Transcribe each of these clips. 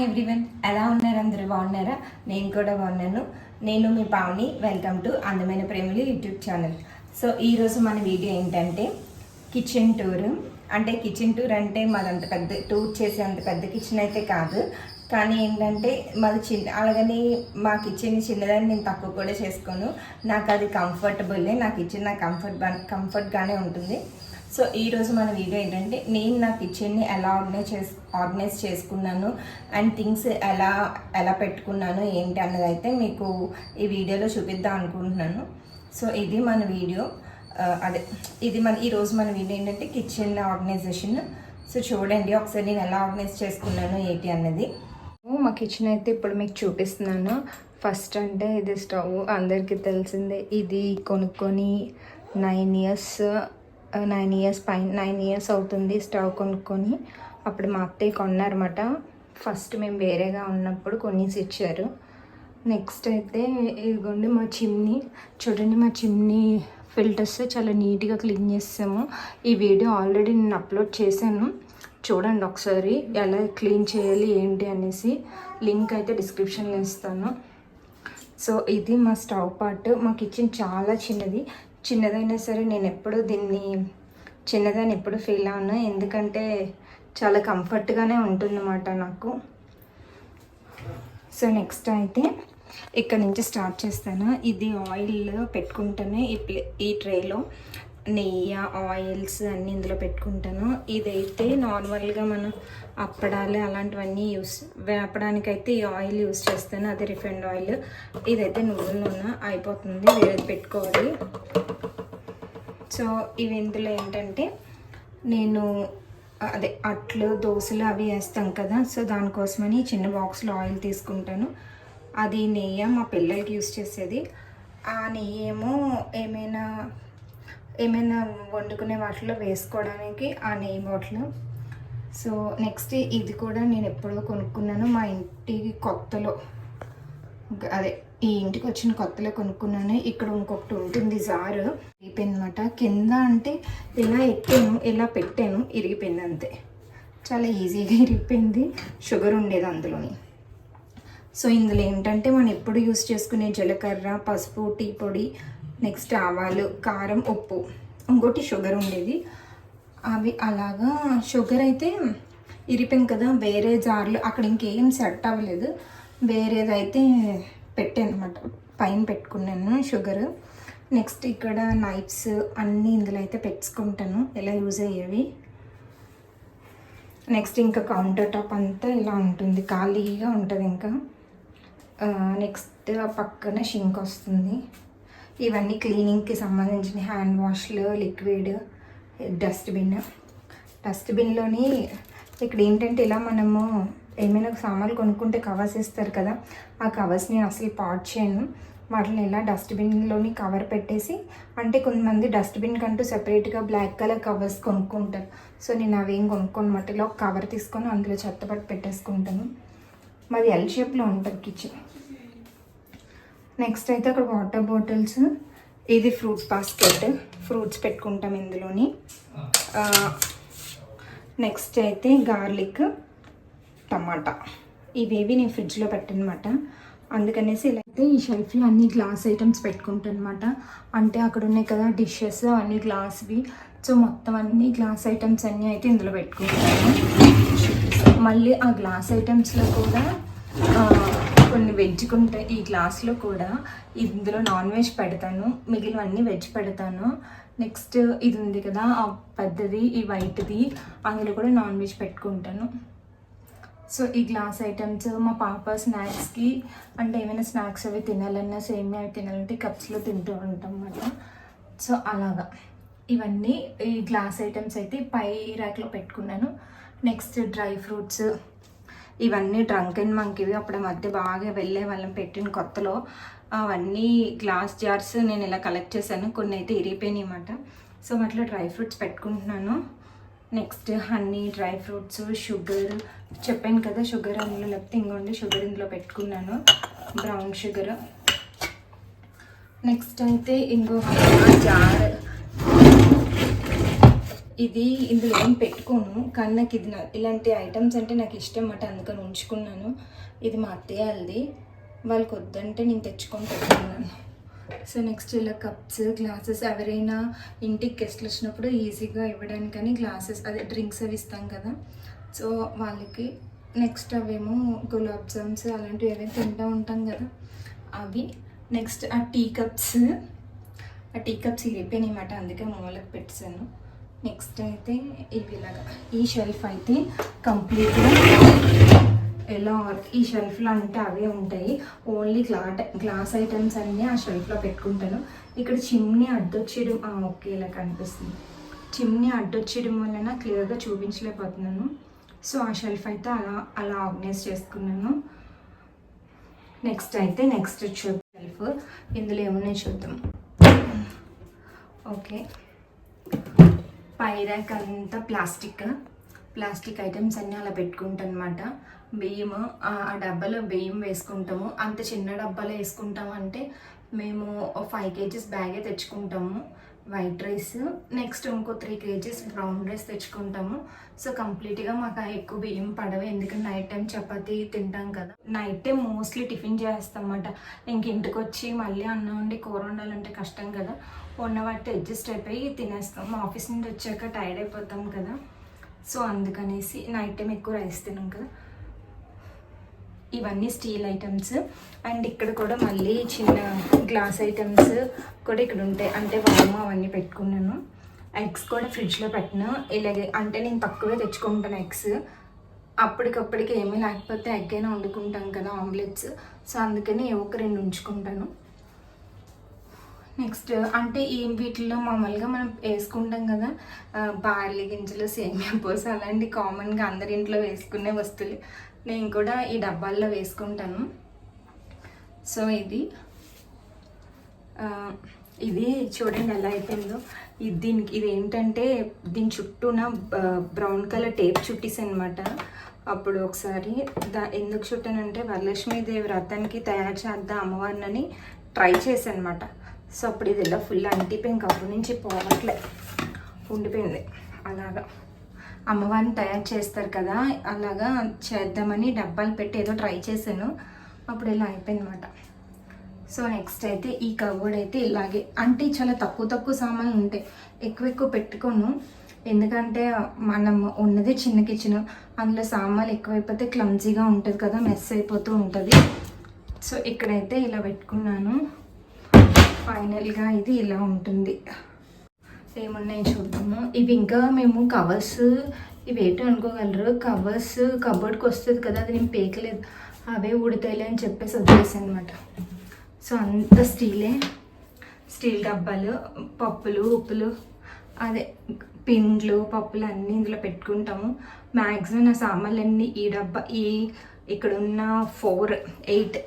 Hi everyone ఎలా ఉన్నారు అందరూ? బాగున్నారా? నేను కూడా బాగున్నాను. నేను మీ పావని. వెల్కమ్ టు అందమైన ప్రేమలు యూట్యూబ్ ఛానల్. సో ఈరోజు మన వీడియో ఏంటంటే కిచెన్ టూర్ అంటే కిచెన్ టూర్ అంటే మాదంత పెద్ద టూర్ చేసే అంత పెద్ద కిచెన్ అయితే కాదు. కానీ ఏంటంటే మాది చిన్న అలాగని మా కిచెన్ చిన్నదాన్ని నేను తక్కువ కూడా చేసుకోను. నాకు అది కంఫర్టబుల్లే నా కిచెన్ నాకు కంఫర్ట్ కంఫర్ట్గానే ఉంటుంది. సో ఈరోజు మన వీడియో ఏంటంటే నేను నా కిచెన్ని ఎలా ఆర్గనైజ్ చేసు ఆర్గనైజ్ చేసుకున్నాను అండ్ థింగ్స్ ఎలా ఎలా పెట్టుకున్నాను ఏంటి అన్నది అయితే మీకు ఈ వీడియోలో చూపిద్దాం అనుకుంటున్నాను. సో ఇది మన వీడియో. అదే ఇది మన ఈరోజు మన వీడియో ఏంటంటే కిచెన్ ఆర్గనైజేషన్ సో చూడండి ఒకసారి నేను ఎలా ఆర్గనైజ్ చేసుకున్నాను ఏంటి అన్నది. మా కిచెన్ అయితే ఇప్పుడు మీకు చూపిస్తున్నాను. ఫస్ట్ అంటే ఇది స్టవ్ అందరికీ తెలిసిందే. ఇది కొనుక్కొని నైన్ ఇయర్స్ నైన్ ఇయర్స్ పైన నైన్ ఇయర్స్ అవుతుంది స్టవ్ కొనుక్కొని. అప్పుడు మా అత్తయ్య కొన్నారన్నమాట. ఫస్ట్ మేము వేరేగా ఉన్నప్పుడు కొనేసి ఇచ్చారు. నెక్స్ట్ అయితే ఇదిగోండి మా చిమ్నీ చూడండి మా చిమ్నీ ఫిల్టర్స్ చాలా నీట్గా క్లీన్ చేసాము ఈ వీడియో ఆల్రెడీ నేను అప్లోడ్ చేశాను. చూడండి ఒకసారి ఎలా క్లీన్ చేయాలి ఏంటి అనేసి. లింక్ అయితే డిస్క్రిప్షన్లో ఇస్తాను. సో ఇది మా స్టవ్ పార్ట్ మా కిచెన్ చాలా చిన్నది. చిన్నదైనా సరే నేను ఎప్పుడూ దీన్ని చిన్నదని ఎప్పుడు ఫీల్ అవును ఎందుకంటే చాలా కంఫర్ట్గానే ఉంటుందన్నమాట నాకు. సో నెక్స్ట్ అయితే ఇక్కడ నుంచి స్టార్ట్ చేస్తాను. ఇది ఆయిల్ పెట్టుకుంటేనే ఈ ప్లే ఈ ట్రేలో. నెయ్యి ఆయిల్స్ అన్నీ ఇందులో పెట్టుకుంటాను. ఇదైతే నార్మల్గా మనం అప్పడాలు అలాంటివన్నీ యూస్ వేపడానికైతే ఈ ఆయిల్ యూస్ చేస్తాను. అది రిఫైండ్ ఆయిల్. ఇదైతే నువ్వుల నూనె అయిపోతుంది. వేరేది పెట్టుకోవాలి. సో ఇవి ఇందులో ఏంటంటే నేను అదే అట్లు దోశలు అవి వేస్తాం కదా సో దానికోసమని చిన్న బాక్స్లో ఆయిల్ తీసుకుంటాను. అది నెయ్యి? మా పిల్లలకి యూస్ చేసేది. ఆ నెయ్యి ఏమో ఏమైనా ఏమైనా వండుకునే వాటిలో వేసుకోవడానికి ఆ నెయ్యి బాటిల్. సో నెక్స్ట్ ఇది కూడా నేను ఎప్పుడో కొనుక్కున్నాను. మా ఇంటికి కొత్తలో అదే ఈ ఇంటికి వచ్చిన కొత్తలో కొనుక్కున్నాను. ఇక్కడ ఇంకొకటి ఉంటుంది జారు. ఇరిగిపోయింది అనమాట కింద అంటే ఇలా ఎక్కాను ఇలా పెట్టాను ఇరిగిపోయింది అంతే. చాలా ఈజీగా ఇరిగిపోయింది. షుగర్ ఉండేది అందులోని. సో ఇందులో ఏంటంటే మనం ఎప్పుడు యూస్ చేసుకునే జీలకర్ర పసుపు టీ పొడి నెక్స్ట్ ఆవాలు కారం ఉప్పు. ఇంకోటి షుగర్ ఉండేది. అవి అలాగా షుగర్ అయితే ఇరిపోయింది కదా వేరే జార్లు అక్కడ ఇంకేం సెట్ అవ్వలేదు. వేరేదైతే పెట్టాను అనమాట పైన పెట్టుకున్నాను షుగర్. నెక్స్ట్ ఇక్కడ నైఫ్స్ అన్నీ ఇందులో అయితే పెట్టుకుంటాను ఎలా యూజ్ అయ్యేవి. నెక్స్ట్ ఇంకా కౌంటర్ టాప్ అంతా ఇలా ఉంటుంది ఖాళీగా ఉంటుంది ఇంకా. నెక్స్ట్ పక్కన షింక్ వస్తుంది. ఇవన్నీ క్లీనింగ్కి సంబంధించిన హ్యాండ్ వాష్లు లిక్విడ్ డస్ట్బిన్ డస్ట్బిన్లోని ఇక్కడ ఏంటంటే ఇలా మనము ఏమైనా సామాన్లు కొనుక్కుంటే కవర్స్ ఇస్తారు కదా ఆ కవర్స్ నేను అసలు పాట్ చేయను. వాటిని ఇలా డస్ట్బిన్లోని కవర్ పెట్టేసి అంటే కొంతమంది డస్ట్బిన్ కంటూ సెపరేట్గా బ్లాక్ కలర్ కవర్స్ కొనుక్కుంటారు. సో నేను అవేం కొనుక్కోనమాట ఇలా ఒక కవర్ తీసుకొని అందులో చెత్తపట్టు పెట్టేసుకుంటాను. మాది ఎల్ షేప్లో ఉంటుంది కిచెన్ నెక్స్ట్ అయితే అక్కడ వాటర్ బాటిల్స్ ఇది ఫ్రూట్ బాస్కెట్ ఫ్రూట్స్ పెట్టుకుంటాం ఇందులోని. నెక్స్ట్ అయితే గార్లిక్ టమాటా. ఇవేవి నేను ఫ్రిడ్జ్లో పెట్టనమాట. అందుకనేసి ఇలా అయితే ఈ షెల్ఫ్లో అన్ని గ్లాస్ ఐటమ్స్ పెట్టుకుంటాను అనమాట అంటే అక్కడ ఉన్నాయి కదా డిషెస్ అన్ని గ్లాస్వి సో మొత్తం అన్ని గ్లాస్ ఐటమ్స్ అన్నీ అయితే ఇందులో పెట్టుకుంటాను. మళ్ళీ ఆ గ్లాస్ ఐటమ్స్లో కూడా కొన్ని వెజ్ ఉంటాయి ఈ గ్లాస్లో కూడా ఇందులో నాన్ వెజ్ పెడతాను. మిగిలినవన్నీ వెజ్ పెడతాను. నెక్స్ట్ ఇది ఉంది కదా ఆ పెద్దది ఈ వైట్ది అందులో కూడా నాన్ వెజ్ పెట్టుకుంటాను. సో ఈ గ్లాస్ ఐటమ్స్ మా పాప స్నాక్స్కి అంటే ఏమైనా స్నాక్స్ అవి తినాలన్నా సేమియా అవి తినాలంటే కప్స్లో తింటూ ఉంటాం అన్నమాట. సో అలాగా. ఇవన్నీ ఈ గ్లాస్ ఐటమ్స్ అయితే పై ర్యాక్లో పెట్టుకున్నాను. నెక్స్ట్ డ్రై ఫ్రూట్స్ ఇవన్నీ డ్రంక్ అండ్ మంకివి అప్పుడు మధ్య బాగా వెళ్ళే వాళ్ళం పెట్టిన కొత్తలో. అవన్నీ గ్లాస్ జార్స్ నేను ఇలా కలెక్ట్ చేశాను. కొన్ని అయితే ఇరిగిపోయినాయి అన్నమాట. సో అట్లా డ్రై ఫ్రూట్స్ పెట్టుకుంటున్నాను. Next honey dry fruits sugar. చెప్పాను కదా షుగర్ అందులో లేకపోతే ఇంకోండి షుగర్ ఇందులో పెట్టుకున్నాను. Brown sugar. నెక్స్ట్ అయితే ఇంకో జార్. ఇది ఇందులో ఏం పెట్టుకోను. కానీ నాకు ఇది నా- ఇలాంటి ఐటమ్స్ అంటే నాకు ఇష్టం అట అందుకని ఉంచుకున్నాను. ఇది మా అత్తయ్య వాళ్ళది వాళ్ళకి వద్దంటే నేను తెచ్చుకొని పెట్టుకున్నాను. సో నెక్స్ట్ ఇలా కప్స్ గ్లాసెస్ ఎవరైనా ఇంటికి గెస్ట్లు వచ్చినప్పుడు ఈజీగా ఇవ్వడానికని గ్లాసెస్ అదే డ్రింక్స్ అవి ఇస్తాం కదా. సో వాళ్ళకి నెక్స్ట్ అవేమో గులాబ్ జామ్స్ అలాంటివి ఏవైనా తింటూ ఉంటాం కదా. అవి నెక్స్ట్ ఆ టీ కప్స్ ఆ టీ కప్స్ ఇరిపోయినాయి అన్నమాట అందుకే మూలకు పెట్టాను. నెక్స్ట్ అయితే ఇవి ఇలాగా. ఈ షెల్ఫ్ అయితే కంప్లీట్గా ఎలా ఈ షెల్ఫ్లో అంటే అవే ఉంటాయి. ఓన్లీ గ్లా గ్లాస్ ఐటమ్స్ అన్నీ ఆ షెల్ఫ్లో పెట్టుకుంటాను. ఇక్కడ చిమ్ని అడ్డొచ్చేయడం ఓకే ఇలా కనిపిస్తుంది. చిమ్ని అడ్డొచ్చేయడం వలన క్లియర్గా చూపించలేకపోతున్నాను. సో ఆ షెల్ఫ్ అయితే అలా అలా ఆర్గనైజ్ చేసుకున్నాను నెక్స్ట్ అయితే నెక్స్ట్ షెల్ఫ్. ఇందులో ఏమున్నాయి చూద్దాం. ఓకే. పై ర్యాక్ అంతా ప్లాస్టిక్. ప్లాస్టిక్ ఐటమ్స్ అన్నీ అలా పెట్టుకుంటాను అనమాట బియ్యం ఆ డబ్బాలో బియ్యం వేసుకుంటాము. అంత చిన్న డబ్బాలో వేసుకుంటాము అంటే మేము ఫైవ్ కేజీస్ బ్యాగే తెచ్చుకుంటాము వైట్ రైస్. నెక్స్ట్ ఇంకో త్రీ కేజీస్ బ్రౌన్ రైస్ తెచ్చుకుంటాము. సో కంప్లీట్గా మాకు ఆ ఎక్కువ బియ్యం పడవు. ఎందుకంటే నైట్ టైం చపాతి తింటాం కదా. నైట్ టైం మోస్ట్లీ టిఫిన్ చేస్తాం అన్నమాట ఇంక ఇంటికి వచ్చి మళ్ళీ అన్నం వండి కూర వండాలంటే కష్టం కదా. ఉన్న వాటి అడ్జస్ట్ అయిపోయి తినేస్తాం. ఆఫీస్ నుండి వచ్చాక టైర్డ్ అయిపోతాం కదా. సో అందుకనేసి నైట్ టైం ఎక్కువ రైస్ తినాం కదా. ఇవన్నీ స్టీల్ ఐటమ్స్ అండ్ ఇక్కడ కూడా మళ్ళీ చిన్న గ్లాస్ ఐటమ్స్ కూడా ఇక్కడ ఉంటాయి. అంటే వాము అవన్నీ పెట్టుకున్నాను. ఎగ్స్ కూడా ఫ్రిడ్జ్లో పెట్టిన. ఇలాగే అంటే నేను తక్కువే తెచ్చుకుంటాను ఎగ్స్ అప్పటికప్పటికి ఏమీ లేకపోతే ఎగ్ అయినా వండుకుంటాం కదా ఆమ్లెట్స్ సో అందుకని ఏ ఒక రెండు ఉంచుకుంటాను. నెక్స్ట్ అంటే ఈ వీటిల్లో మామూలుగా మనం వేసుకుంటాం కదా బార్లీ గింజలు సేమియా పూస అలాంటి కామన్గా అందరి ఇంట్లో వేసుకునే వస్తువులు. నేను కూడా ఈ డబ్బాల్లో వేసుకుంటాను. సో ఇది ఇది చూడండి ఎలా అయిపోయిందో. ఇది దీనికి ఇది ఏంటంటే దీని చుట్టూన బ్రౌన్ కలర్ టేప్ చుట్టేసి అనమాట అప్పుడు ఒకసారి దా ఎందుకు చుట్టానంటే వరలక్ష్మీదేవి వ్రతానికి తయారు చేద్దాం అమ్మవారిని ట్రై చేశానమాట సో అప్పుడు ఇది ఇలా ఫుల్ అంటిపోయి ఇంక అప్పటి నుంచి పోవట్లే. ఉండిపోయింది. అలాగా. అమ్మవారిని తయారు చేస్తారు కదా అలాగా చేద్దామని డబ్బాలు పెట్టి ఏదో ట్రై చేశాను. అప్పుడు ఇలా అయిపోయింది అనమాట సో నెక్స్ట్ అయితే ఈ కబోర్డ్ అయితే ఇలాగే. అంటే చాలా తక్కువ తక్కువ సామాన్లు ఉంటాయి ఎక్కువ ఎక్కువ పెట్టుకోను. ఎందుకంటే మనం ఉన్నది చిన్న కిచెన్ అందులో సామాన్లు ఎక్కువైపోతే క్లమ్జీగా ఉంటుంది కదా మెస్ అయిపోతూ ఉంటుంది. సో ఇక్కడైతే ఇలా పెట్టుకున్నాను. ఫైనల్గా ఇది ఇలా ఉంటుంది. ఏమున్నాయి చూద్దాము. ఇవి ఇంకా మేము కవర్స్ ఇవి ఏంటో అనుకోగలరు? కవర్స్ కబోర్డ్కి వస్తుంది కదా అది నేను పేకలేదు. అవే ఉడతాయిలే అని చెప్పేసి వదిలేసాను అనమాట సో అంత స్టీలే. స్టీల్ డబ్బాలు పప్పులు ఉప్పులు అదే పిండ్లు పప్పులు అన్నీ ఇందులో పెట్టుకుంటాము. మ్యాక్సిమం నా సామాన్లన్నీ ఈ డబ్బా ఈ ఇక్కడున్న ఫోర్ ఎయిట్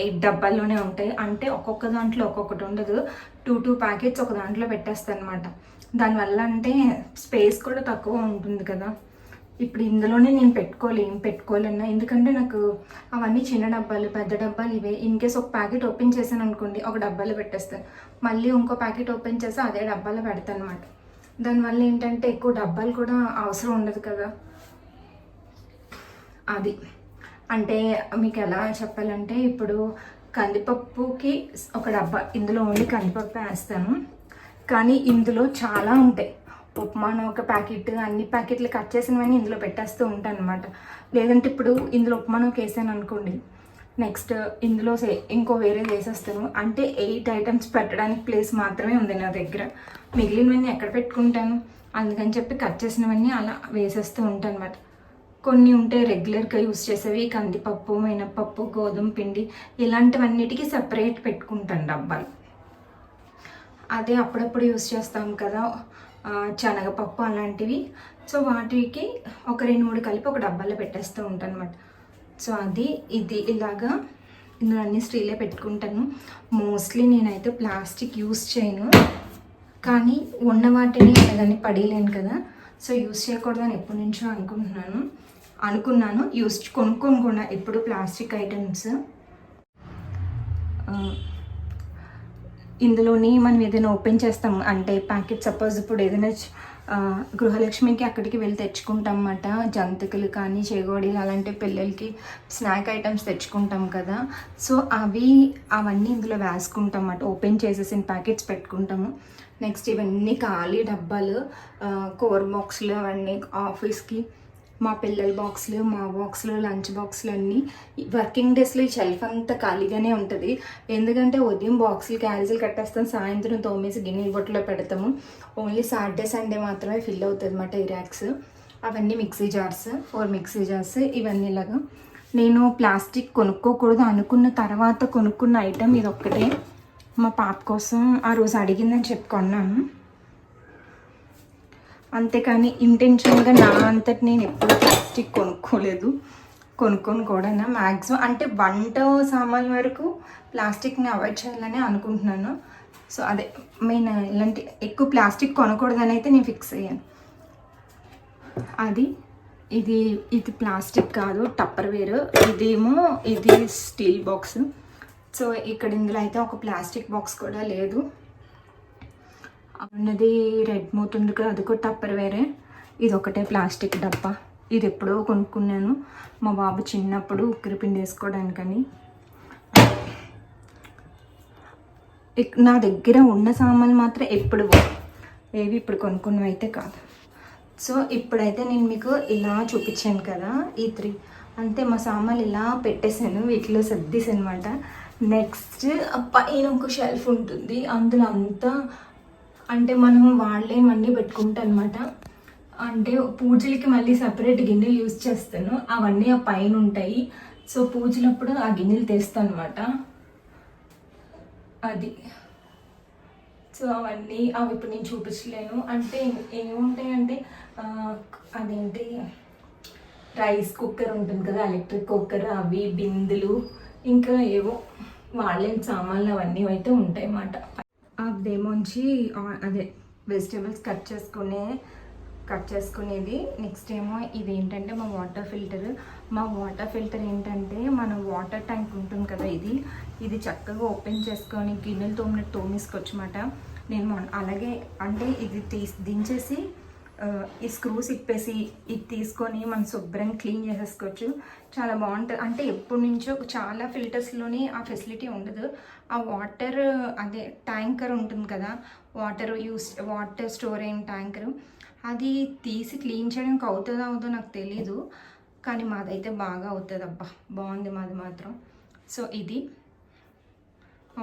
ఎయిట్ డబ్బాల్లోనే ఉంటాయి. అంటే ఒక్కొక్క దాంట్లో ఒక్కొక్కటి ఉండదు. టూ టూ ప్యాకెట్స్ ఒక దాంట్లో పెట్టేస్తాను అనమాట దానివల్ల అంటే స్పేస్ కూడా తక్కువ ఉంటుంది కదా. ఇప్పుడు ఇందులోనే నేను పెట్టుకోవాలి ఏం పెట్టుకోవాలన్నా ఎందుకంటే నాకు అవన్నీ చిన్న డబ్బాలు పెద్ద డబ్బాలు ఇవే. ఇన్ కేస్ ఒక ప్యాకెట్ ఓపెన్ చేశాను అనుకోండి ఒక డబ్బాలో పెట్టేస్తాను మళ్ళీ ఇంకో ప్యాకెట్ ఓపెన్ చేసి అదే డబ్బాలో పెడతాను అనమాట దానివల్ల ఏంటంటే ఎక్కువ డబ్బాలు కూడా అవసరం ఉండదు కదా. అది. అంటే మీకు ఎలా చెప్పాలంటే ఇప్పుడు కందిపప్పుకి ఒక డబ్బా ఇందులో ఓన్లీ కందిపప్పు వేస్తాను. కానీ ఇందులో చాలా ఉంటాయి. ఉప్మాను ఒక ప్యాకెట్ అన్ని ప్యాకెట్లు కట్ చేసినవన్నీ ఇందులో పెట్టేస్తూ ఉంటాను అనమాట లేదంటే ఇప్పుడు ఇందులో ఉప్మానం వేసాను అనుకోండి. నెక్స్ట్ ఇందులో సే ఇంకో వేరే వేసేస్తాను. అంటే ఎయిట్ ఐటమ్స్ పెట్టడానికి ప్లేస్ మాత్రమే ఉంది నా దగ్గర. మిగిలినవన్నీ ఎక్కడ పెట్టుకుంటాను? అందుకని చెప్పి కట్ చేసినవన్నీ అలా వేసేస్తూ ఉంటాను అనమాట కొన్ని ఉంటాయి రెగ్యులర్గా యూస్ చేసేవి కందిపప్పు మినపప్పు గోధుమ పిండి ఇలాంటివన్నిటికీ సపరేట్ పెట్టుకుంటాను డబ్బాలు. అదే అప్పుడప్పుడు యూస్ చేస్తాం కదా శనగపప్పు అలాంటివి. సో వాటికి ఒక రెండు మూడు కలిపి ఒక డబ్బాలో పెట్టేస్తూ ఉంటాను అనమాట సో అది ఇది ఇలాగా ఇందులో అన్ని స్టీలే పెట్టుకుంటాను. మోస్ట్లీ నేనైతే ప్లాస్టిక్ యూస్ చేయను. కానీ ఉన్న వాటిని అలాగని పడేయలేను కదా. సో యూస్ చేయకూడదని ఎప్పటి నుంచో అనుకుంటున్నాను. అనుకున్నాను. యూస్ కొనుక్కొని కూడా ఎప్పుడు ప్లాస్టిక్ ఐటమ్స్. ఇందులోని మనం ఏదైనా ఓపెన్ చేస్తాం. అంటే ప్యాకెట్ సపోజ్ ఇప్పుడు ఏదైనా గృహలక్ష్మికి అక్కడికి వెళ్ళి తెచ్చుకుంటాం అన్నమాట జంతికలు కానీ చేగోడీలు అలాంటి పిల్లలకి స్నాక్ ఐటమ్స్ తెచ్చుకుంటాం కదా. సో అవి అవన్నీ ఇందులో వేసుకుంటాం అన్నమాట ఓపెన్ చేసేసిన ప్యాకెట్స్ పెట్టుకుంటాము. నెక్స్ట్ ఇవన్నీ ఖాళీ డబ్బాలు. కోర్ బాక్స్లు అవన్నీ ఆఫీస్కి మా పిల్లల బాక్సులు మా బాక్సులు లంచ్ బాక్సులు అన్నీ వర్కింగ్ డేస్లో ఈ షెల్ఫ్ అంతా ఖాళీగానే ఉంటుంది. ఎందుకంటే ఉదయం బాక్సులు క్యాన్సిల్ కట్టేస్తాం సాయంత్రం తోమేసి గిన్నెల బొట్టులో పెడతాము. ఓన్లీ సాటర్డే సండే మాత్రమే ఫిల్ అవుతుంది అన్నమాట ఈ ర్యాక్స్. అవన్నీ mixie jars four mixie jars ఇవన్నీ ఇలాగా. నేను ప్లాస్టిక్ కొనుక్కోకూడదు అనుకున్న తర్వాత కొనుక్కున్న ఐటెం ఇది ఒక్కటే మా పాప కోసం ఆ రోజు అడిగిందని చెప్పుకున్నాను అంతేకాని ఇంటెన్షన్గా నా అంతటి నేను ఎప్పుడు ప్లాస్టిక్ కొనుక్కోలేదు. కొనుక్కొని కూడా మ్యాక్సిమం అంటే వంట సామాన్ వరకు ప్లాస్టిక్ని అవాయిడ్ చేయాలని అనుకుంటున్నాను. సో అదే మెయిన్ ఇలాంటి ఎక్కువ ప్లాస్టిక్ కొనకూడదని అయితే నేను ఫిక్స్ అయ్యాను. అది ఇది ఇది ప్లాస్టిక్ కాదు టప్పర్ వేర్ ఇదేమో ఇది స్టీల్ బాక్స్ సో ఇక్కడ ఇందులో అయితే ఒక ప్లాస్టిక్ బాక్స్ కూడా లేదు. ఉన్నది రెడ్ మూత్ ఉంది కదా అది కూడా టప్పర్ వేరే. ఇది ఒకటే ప్లాస్టిక్ డబ్బా. ఇది ఎప్పుడో కొనుక్కున్నాను. మా బాబు చిన్నప్పుడు ఉక్కిరిపిండి వేసుకోవడానికని. నా దగ్గర ఉన్న సామాన్లు మాత్రం ఎప్పుడు ఏవి ఇప్పుడు కొనుక్కున్నవి అయితే కాదు. సో ఇప్పుడైతే నేను మీకు ఇలా చూపించాను కదా ఈ త్రీ. అంతే మా సామాన్లు ఇలా పెట్టేశాను వీటిలో సర్దీస్ అనమాట నెక్స్ట్ పైన ఒక షెల్ఫ్ ఉంటుంది. అందులో అంతా అంటే మనం వాడలేనివన్నీ పెట్టుకుంటాం అనమాట అంటే పూజలకి మళ్ళీ సపరేట్ గిన్నెలు యూజ్ చేస్తాను. అవన్నీ ఆ పైన ఉంటాయి. సో పూజలప్పుడు ఆ గిన్నెలు తెస్తాను అనమాట అది. సో అవన్నీ అవి ఇప్పుడు నేను చూపించలేను. అంటే ఏముంటాయి అంటే అదేంటి? రైస్ కుక్కర్ ఉంటుంది కదా ఎలక్ట్రిక్ కుక్కర్ అవి బిందులు ఇంకా ఏవో వాళ్ళని సామాన్లు అవన్నీ అయితే ఉంటాయి అన్నమాట అదేమోంచి అదే వెజిటేబుల్స్ కట్ చేసుకునే కట్ చేసుకునేది. నెక్స్ట్ ఏమో ఇది ఏంటంటే మా వాటర్ ఫిల్టర్ మా వాటర్ ఫిల్టర్ ఏంటంటే మన వాటర్ ట్యాంక్ ఉంటుంది కదా ఇది. ఇది చక్కగా ఓపెన్ చేసుకొని గిన్నెలు తోమినట్టు తోమేసుకోవచ్చు అనమాట నేను అలాగే అంటే ఇది తీసి దించేసి ఈ స్క్రూస్ ఇప్పేసి ఇది తీసుకొని మనం శుభ్రంగా క్లీన్ చేసేసుకోవచ్చు. చాలా బాగుంటుంది. అంటే ఎప్పటి నుంచో చాలా ఫిల్టర్స్లోని ఆ ఫెసిలిటీ ఉండదు. ఆ వాటర్ అదే ట్యాంకర్ ఉంటుంది కదా వాటర్ యూస్ వాటర్ స్టోర్ అయిన ట్యాంకర్ అది తీసి క్లీన్ చేయడానికి అవుతుందో అవుతుందో నాకు తెలీదు. కానీ మాదైతే బాగా అవుతుంది అబ్బా బాగుంది మాది మాత్రం. సో ఇది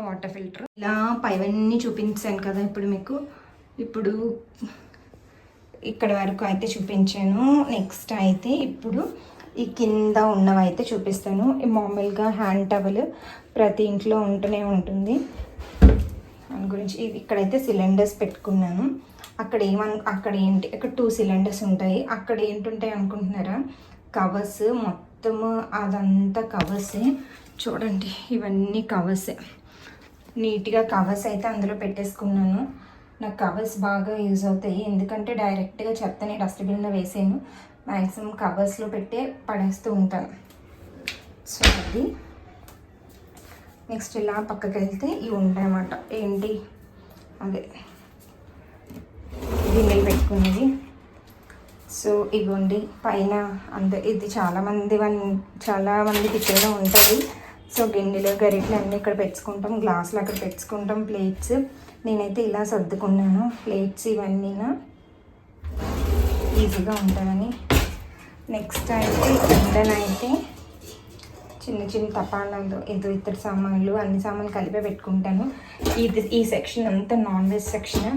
వాటర్ ఫిల్టర్ ఇలా పైవన్నీ చూపించాను కదా ఇప్పుడు మీకు. ఇప్పుడు ఇక్కడ వరకు అయితే చూపించాను. నెక్స్ట్ అయితే ఇప్పుడు ఈ కింద ఉన్నవి అయితే చూపిస్తాను మామూలుగా హ్యాండ్ టవల్ ప్రతి ఇంట్లో ఉంటూనే ఉంటుంది. దాని గురించి ఇక్కడైతే సిలిండర్స్ పెట్టుకున్నాను. అక్కడ ఏమను అక్కడ ఏంటి ఇక్కడ టూ సిలిండర్స్ ఉంటాయి. అక్కడ ఏంటుంటాయి అనుకుంటున్నారా? కవర్స్ మొత్తము అదంతా కవర్సే చూడండి ఇవన్నీ కవర్సే నీట్గా కవర్స్ అయితే అందులో పెట్టేసుకున్నాను. నాకు కవర్స్ బాగా యూజ్ అవుతాయి. ఎందుకంటే డైరెక్ట్గా చెత్తని డస్ట్బిన్లో వేసాను. మ్యాక్సిమం కవర్స్లో పెట్టే పడేస్తూ ఉంటాను. సో అది. నెక్స్ట్ ఇలా పక్కకి వెళ్తే ఇవి ఉంటాయన్నమాట ఏంటి? అదే. గిన్నెలు పెట్టుకునేది సో ఇవ్వండి పైన అంత ఇది చాలామంది వన్ చాలా మందికి ఉంటుంది. సో గిన్నెలు గరిటెలు అన్నీ ఇక్కడ పెట్టుకుంటాం గ్లాసులు అక్కడ పెట్టుకుంటాం ప్లేట్స్. నేనైతే ఇలా సర్దుకున్నాను. ప్లేట్స్ ఇవన్నీ ఈజీగా ఉంటుందని నెక్స్ట్ అయితే కిందనైతే చిన్న చిన్న తపానాలు ఏదో ఇతర సామాన్లు అన్ని సామాన్లు కలిపే పెట్టుకుంటాను. ఇది ఈ సెక్షన్ అంతా నాన్ వెజ్ సెక్షన్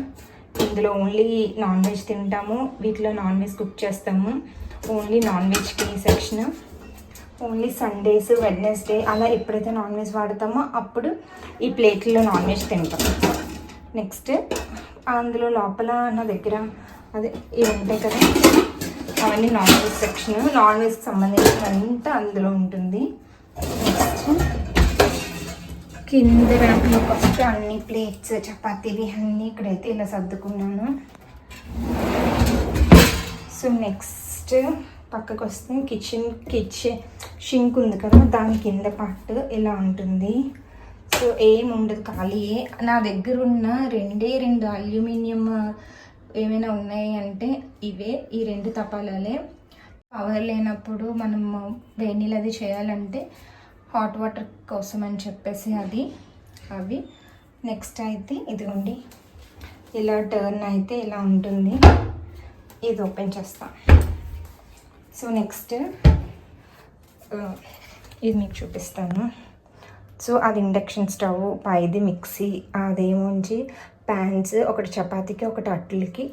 ఇందులో ఓన్లీ నాన్ వెజ్ తింటాము. వీటిలో నాన్ వెజ్ కుక్ చేస్తాము. ఓన్లీ నాన్ వెజ్కి ఈ సెక్షన్ ఓన్లీ సండేస్ వెడ్నెస్డే అలా ఎప్పుడైతే నాన్ వెజ్ వాడతామో అప్పుడు ఈ ప్లేట్లో నాన్ వెజ్ తింటాం. నెక్స్ట్ అందులో లోపల నా దగ్గర అదే ఇవి ఉంటాయి కదా అవన్నీ నాన్ వెజ్ సెక్షన్. నాన్ వెజ్కి సంబంధించినంతా అందులో ఉంటుంది. నెక్స్ట్ కింద ర్యాంక్లో ఫస్ట్ అన్ని ప్లేట్స్ చపాతీవి అన్నీ ఇక్కడైతే ఇలా సర్దుకున్నాను. సో నెక్స్ట్ పక్కకు వస్తే కిచెన్ కిచెన్ షింక్ ఉంది కదా దాని కింద పార్ట్ ఇలా ఉంటుంది. సో ఏం ఉండదు ఖాళీయే. నా దగ్గర ఉన్న రెండే రెండు అల్యూమినియం ఏమైనా ఉన్నాయి అంటే ఇవే. ఈ రెండు తపాలాలే. పవర్ లేనప్పుడు మనం వేడి అది చేయాలంటే హాట్ వాటర్ కోసం అని చెప్పేసి అది అవి. నెక్స్ట్ అయితే ఇదిగోండి. ఇలా టర్న్ అయితే ఇలా ఉంటుంది. ఇది ఓపెన్ చేస్తాను సో నెక్స్ట్ ఇది మీకు చూపిస్తాను. సో అది ఇండక్షన్ స్టవ్ పైది మిక్సీ అదేమోంచి ప్యాన్స్ ఒకటి చపాతీకి ఒకటి అట్లకి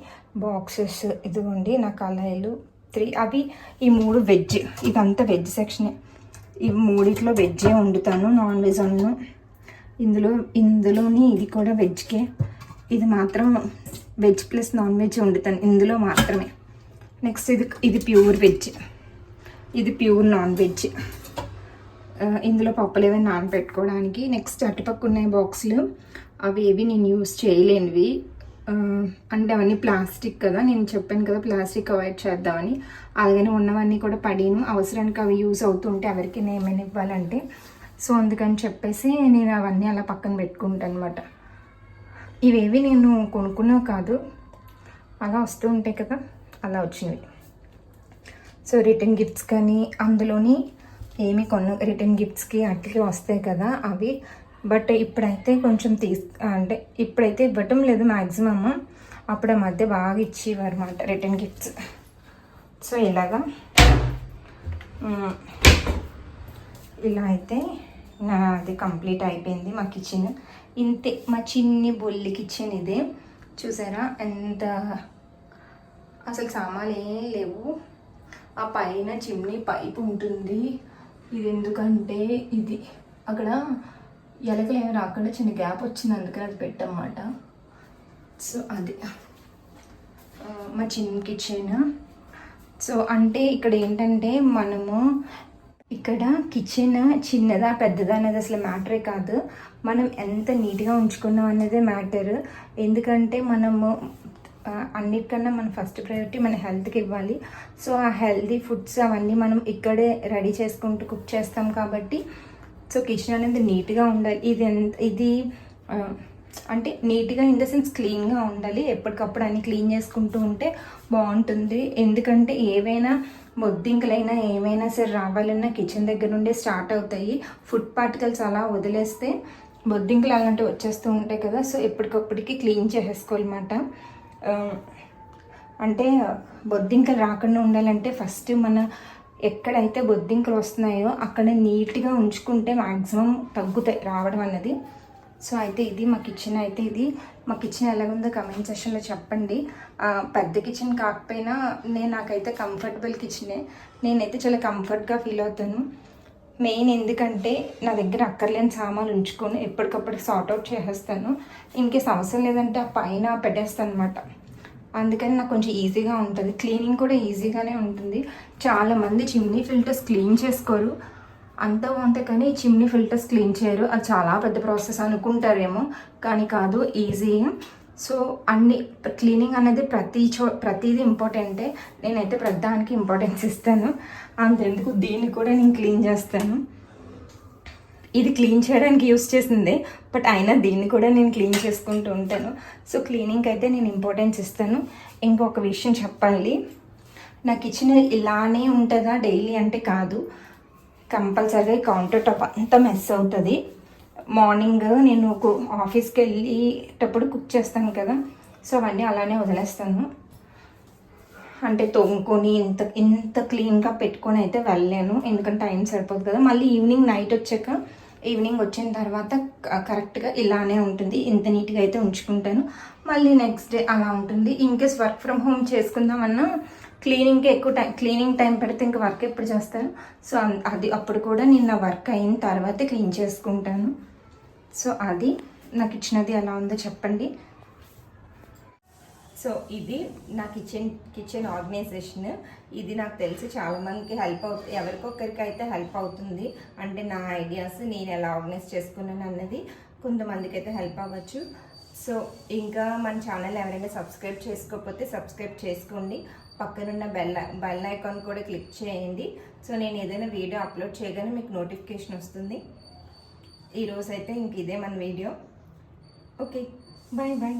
బాక్సెస్ ఇదిగోండి నా కళాయిలు త్రీ. అవి ఈ మూడు వెజ్ ఇదంతా వెజ్ సెక్షనే. ఈ మూడిట్లో వెజ్జే వండుతాను నాన్ వెజ్ అన్ను. ఇందులో ఇందులోని ఇది కూడా వెజ్కే. ఇది మాత్రం వెజ్ ప్లస్ నాన్ వెజ్ వండుతాను ఇందులో మాత్రమే. నెక్స్ట్ ఇది ఇది ప్యూర్ వెజ్ ఇది ప్యూర్ నాన్ వెజ్ ఇందులో పప్పులు ఏమైనా నానబెట్టుకోవడానికి నెక్స్ట్ అటుపక్క ఉన్నాయి బాక్సులు అవి ఏవి నేను యూస్ చేయలేనివి. అంటే అవన్నీ ప్లాస్టిక్ కదా నేను చెప్పాను కదా ప్లాస్టిక్ అవాయిడ్ చేద్దామని. అలాగనే ఉన్నవన్నీ కూడా పడిను. అవసరానికి అవి యూజ్ అవుతుంటే ఎవరికైనా ఏమైనా ఇవ్వాలంటే. సో అందుకని చెప్పేసి నేను అవన్నీ అలా పక్కన పెట్టుకుంటాను అనమాట ఇవేవి నేను కొనుక్కున్నా కాదు అలా వస్తూ ఉంటాయి కదా. అలా వచ్చినవి. సో రిటర్న్ గిఫ్ట్స్ కానీ అందులోని ఏమి కొన్న రిటర్న్ గిఫ్ట్స్కి అట్లకి వస్తాయి కదా అవి. బట్ ఇప్పుడైతే కొంచెం తీస్ అంటే ఇప్పుడైతే ఇవ్వటం లేదు మ్యాక్సిమమ్ అప్పుడు ఆ మధ్య బాగా ఇచ్చేవారు అనమాట రిటర్న్ గిఫ్ట్స్. సో ఇలాగా ఇలా అయితే నాది కంప్లీట్ అయిపోయింది మా కిచెన్. ఇంతే మా చిన్ని బొల్లి కిచెన్ ఇదే. చూసారా ఎంత అసలు సామాన్లు ఏం లేవు. ఆ పైన చిమ్నీ పైప్ ఉంటుంది. ఇది ఎందుకంటే ఇది అక్కడ ఎలకలు ఏమి రాకుండా చిన్న గ్యాప్ వచ్చింది. అందుకని అది పెట్టమాట. సో అది. మా చిన్న కిచెన్ సో అంటే ఇక్కడ ఏంటంటే మనము ఇక్కడ కిచెన్ చిన్నదా పెద్దదా అనేది అసలు మ్యాటరే కాదు. మనం ఎంత నీట్గా ఉంచుకున్నాం అనేదే మ్యాటర్ ఎందుకంటే మనము అన్నిటికన్నా మన ఫస్ట్ ప్రయారిటీ మన హెల్త్కి ఇవ్వాలి. సో ఆ హెల్తీ ఫుడ్స్ అవన్నీ మనం ఇక్కడే రెడీ చేసుకుంటూ కుక్ చేస్తాం కాబట్టి సో కిచెన్ అనేది నీట్గా ఉండాలి. ఇది ఎంత ఇది అంటే నీట్గా ఇన్ ద సెన్స్ క్లీన్గా ఉండాలి. ఎప్పటికప్పుడు అన్ని క్లీన్ చేసుకుంటూ ఉంటే బాగుంటుంది. ఎందుకంటే ఏవైనా బొద్దింకలైనా ఏమైనా సరే రావాలన్నా కిచెన్ దగ్గర నుండే స్టార్ట్ అవుతాయి. ఫుడ్ పార్టికల్స్ అలా వదిలేస్తే బొద్దింకలు అలాంటివి వచ్చేస్తూ ఉంటాయి కదా. సో ఎప్పటికప్పటికి క్లీన్ చేసేసుకోవాలన్నమాట. Um, అంటే బొద్దింకలు రాకుండా ఉండాలంటే ఫస్ట్ మన ఎక్కడైతే బొద్దింకలు వస్తున్నాయో అక్కడ నీట్గా ఉంచుకుంటే మ్యాక్సిమం తగ్గుతాయి రావడం అన్నది. సో అయితే ఇది మా కిచెన్ అయితే ఇది. మా కిచెన్ ఎలాగుందో కమెంట్ సెషన్లో చెప్పండి. పెద్ద కిచెన్ కాకపోయినా నేను నాకైతే కంఫర్టబుల్ కిచెనే. నేనైతే చాలా కంఫర్ట్గా ఫీల్ అవుతాను. మెయిన్ ఎందుకంటే నా దగ్గర అక్కర్లేని సామాన్లు ఉంచుకొని ఎప్పటికప్పుడు సార్ట్అవుట్ చేసేస్తాను. ఇన్కేస్ అవసరం లేదంటే ఆ పైన పెట్టేస్తాను అనమాట అందుకని నాకు కొంచెం ఈజీగా ఉంటుంది. క్లీనింగ్ కూడా ఈజీగానే ఉంటుంది. చాలామంది చిమ్నీ ఫిల్టర్స్ క్లీన్ చేసుకోరు. అంతా బాగుంటాయి కానీ చిమ్నీ ఫిల్టర్స్ క్లీన్ చేయరు. అది చాలా పెద్ద ప్రాసెస్ అనుకుంటారేమో. కానీ కాదు ఈజీ సో అన్ని క్లీనింగ్ అనేది ప్రతి చో ప్రతిదీ ఇంపార్టెంటే నేనైతే ప్రతిదానికి ఇంపార్టెన్స్ ఇస్తాను. అంతెందుకు దీన్ని కూడా నేను క్లీన్ చేస్తాను. ఇది క్లీన్ చేయడానికి యూస్ చేసిందే బట్ అయినా దీన్ని కూడా నేను క్లీన్ చేసుకుంటూ ఉంటాను. సో క్లీనింగ్కి అయితే నేను ఇంపార్టెన్స్ ఇస్తాను. ఇంకొక విషయం చెప్పాలి. నా కిచెన్ ఇలానే ఉంటుందా డైలీ అంటే కాదు. కంపల్సరీగా కౌంటర్ టాప్ అంతా మెస్ అవుతుంది. మార్నింగ్ నేను ఆఫీస్కి వెళ్ళేటప్పుడు కుక్ చేస్తాను కదా. సో అవన్నీ అలానే వదిలేస్తాను. అంటే తోముకొని ఇంత ఇంత క్లీన్గా పెట్టుకొని అయితే వెళ్ళలేను. ఎందుకంటే టైం సరిపోదు కదా. మళ్ళీ ఈవినింగ్ నైట్ వచ్చాక ఈవినింగ్ వచ్చిన తర్వాత కరెక్ట్గా ఇలానే ఉంటుంది. ఇంత నీట్గా అయితే ఉంచుకుంటాను. మళ్ళీ నెక్స్ట్ డే అలా ఉంటుంది. In case work from home చేసుకుందామన్నా క్లీనింగ్కి ఎక్కువ టైం క్లీనింగ్ టైం పెడితే ఇంకా వర్క్ ఎప్పుడు చేస్తారు? సో అన్- అది అప్పుడు కూడా నేను నా వర్క్ అయిన తర్వాతే క్లీన్ చేసుకుంటాను. సో అది నాకు ఇచ్చినది ఎలా ఉందో చెప్పండి. సో ఇది నా కిచెన్ కిచెన్ ఆర్గనైజేషన్. ఇది నాకు తెలిసి చాలామందికి హెల్ప్ అవుతుంది ఎవరికొకరికి అయితే హెల్ప్ అవుతుంది అంటే నా ఐడియాస్ నేను ఎలా ఆర్గనైజ్ చేసుకున్నాను అన్నది కొంతమందికి అయితే హెల్ప్ అవ్వచ్చు. సో ఇంకా మన ఛానల్ ఎవరైనా సబ్స్క్రైబ్ చేసుకోకపోతే సబ్స్క్రైబ్ చేసుకోండి. పక్కనున్న బెల్ బెల్ ఐకాన్ కూడా క్లిక్ చేయండి. సో నేను ఏదైనా వీడియో అప్లోడ్ చేయగానే మీకు నోటిఫికేషన్ వస్తుంది. ఈరోజు అయితే ఇంక ఇదే మన వీడియో. Okay bye bye.